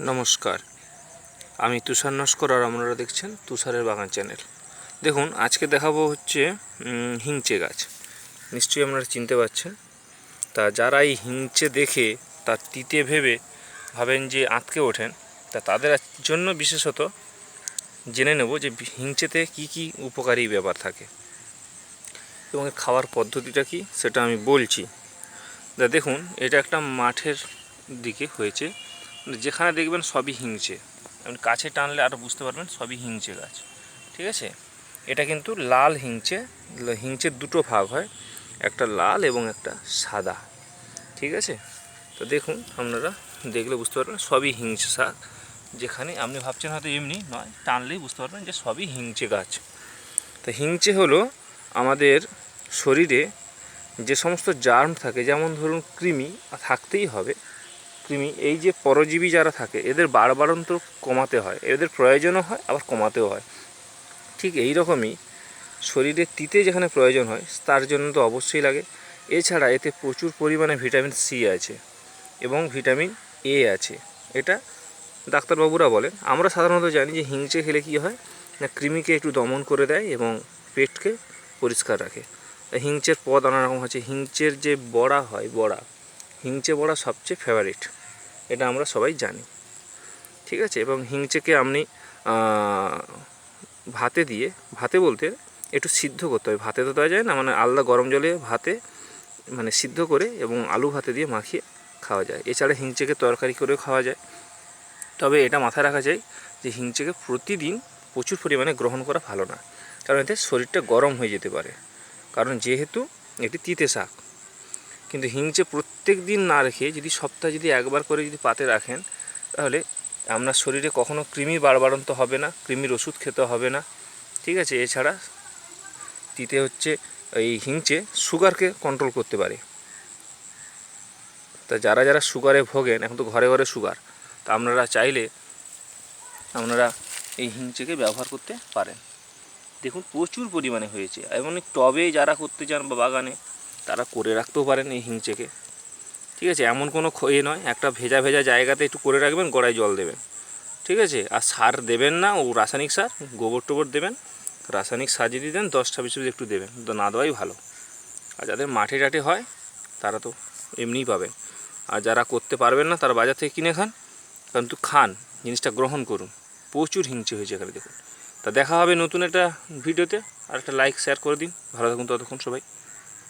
নমস্কার। আমি তুষার নস্কর আর আপনারা দেখছেন তুষারের বাগান চ্যানেল। দেখুন, আজকে দেখাবো হচ্ছে হিংচে গাছ। নিশ্চয়ই আপনারা চিনতে পারছেন। তা যারা এই হিংচে দেখে তার তিতে ভেবে ভাবেন যে আঁতকে ওঠেন, তা তাদের জন্য বিশেষত জেনে নেব যে হিংচেতে কি কি উপকারী ব্যাপার থাকে। এবং খাওয়ার পদ্ধতিটা কি, সেটা আমি বলছি। তা দেখুন, এটা একটা মাঠের দিকে হয়েছে। যেখানে দেখবেন সবই হিংচে। আপনি কাছে টানলে আরও বুঝতে পারবেন সবই হিংচে গাছ। ঠিক আছে? এটা কিন্তু লাল হিংচে হিংচের দুটো ভাগ হয়, একটা লাল এবং একটা সাদা। ঠিক আছে? তো দেখুন, আপনারা দেখলে বুঝতে পারবেন সবই হিংচে শাক। যেখানে আপনি ভাবছেন হয়তো এমনি নয়, টানলেই বুঝতে পারবেন যে সবই হিংচে গাছ। তো হিংচে হলো আমাদের শরীরে যে সমস্ত জার্ম থাকে, যেমন ধরুন কৃমি, থাকতেই হবে। কৃমি, এই যে পরজীবী যারা থাকে, এদের বাড়বাড়ন্ত কমাতে হয়। এদের প্রয়োজনও হয়, আবার কমাতেও হয়। ঠিক এই রকমই শরীরে তিতে যেখানে প্রয়োজন হয়, তার জন্য তো অবশ্যই লাগে। এছাড়া এতে প্রচুর পরিমাণে ভিটামিন সি আছে এবং ভিটামিন এ আছে। এটা ডাক্তারবাবুরা বলেন। আমরা সাধারণত জানি যে হিংচে খেলে কী হয়? না, কৃমিকে একটু দমন করে দেয় এবং পেটকে পরিষ্কার রাখে। হিংচের পদ নানা রকম আছে হিংচের যে বড়া হয়, বড়া হিংচে বড়া সবচেয়ে ফেভারিট এটা আমরা সবাই জানি। ঠিক আছে? এবং হিংচেকে আপনি ভাতে দিয়ে, ভাতে বলতে একটু সিদ্ধ করতে হয় ভাতে তো দেওয়া যায় না মানে আলাদা গরম জলে ভাতে মানে সিদ্ধ করে এবং আলু ভাতে দিয়ে মাখিয়ে খাওয়া যায়। এছাড়া হিংচেকে তরকারি করেও খাওয়া যায়। তবে এটা মাথায় রাখা যায় যে হিংচেকে প্রতিদিন প্রচুর পরিমাণে গ্রহণ করা ভালো না। কারণ এতে শরীরটা গরম হয়ে যেতে পারে। কারণ যেহেতু এটি তিতে শাক কিন্তু হিংচে প্রত্যেক দিন না রেখে যদি সপ্তাহে যদি একবার করে যদি পাতে রাখেন, তাহলে আপনার শরীরে কখনো কৃমি বাড়বাড়ন্ত হবে না, কৃমির ওষুধ খেতে হবে না। ঠিক আছে? এছাড়া তিতে হচ্ছে এই হিংচে সুগারকে কন্ট্রোল করতে পারে। তা যারা যারা সুগারে ভোগেন, এখন তো ঘরে ঘরে সুগার, তা আপনারা চাইলে আপনারা এই হিংচেকে ব্যবহার করতে পারেন। দেখুন, প্রচুর পরিমাণে হয়েছে। এবং টবে যারা করতে চান বা বাগানে তারা করে রাখতেও পারেন এই হিংচেকে। ঠিক আছে, এমন কোনো এ নয়, একটা ভেজা ভেজা জায়গাতে একটু করে রাখবেন, গোড়ায় জল দেবেন। ঠিক আছে, আর সার দেবেন না, ও রাসায়নিক সার, গোবর টোবর দেবেন, রাসায়নিক সার যদি দেন দশ ছাব্বিশ একটু দেবেন, তো না দেওয়াই ভালো। আর যাদের মাঠে টাটে হয়, তারা তো এমনিই পাবেন আর যারা করতে পারবেন না, তারা বাজার থেকে কিনে খান কিন্তু খান, জিনিসটা গ্রহণ করুন। প্রচুর হিংচে হয়েছে এখানে, দেখুন। তা দেখা হবে নতুন একটা ভিডিওতে, আর একটা লাইক শেয়ার করে দিন। ভালো থাকুন, ততক্ষণ সবাই।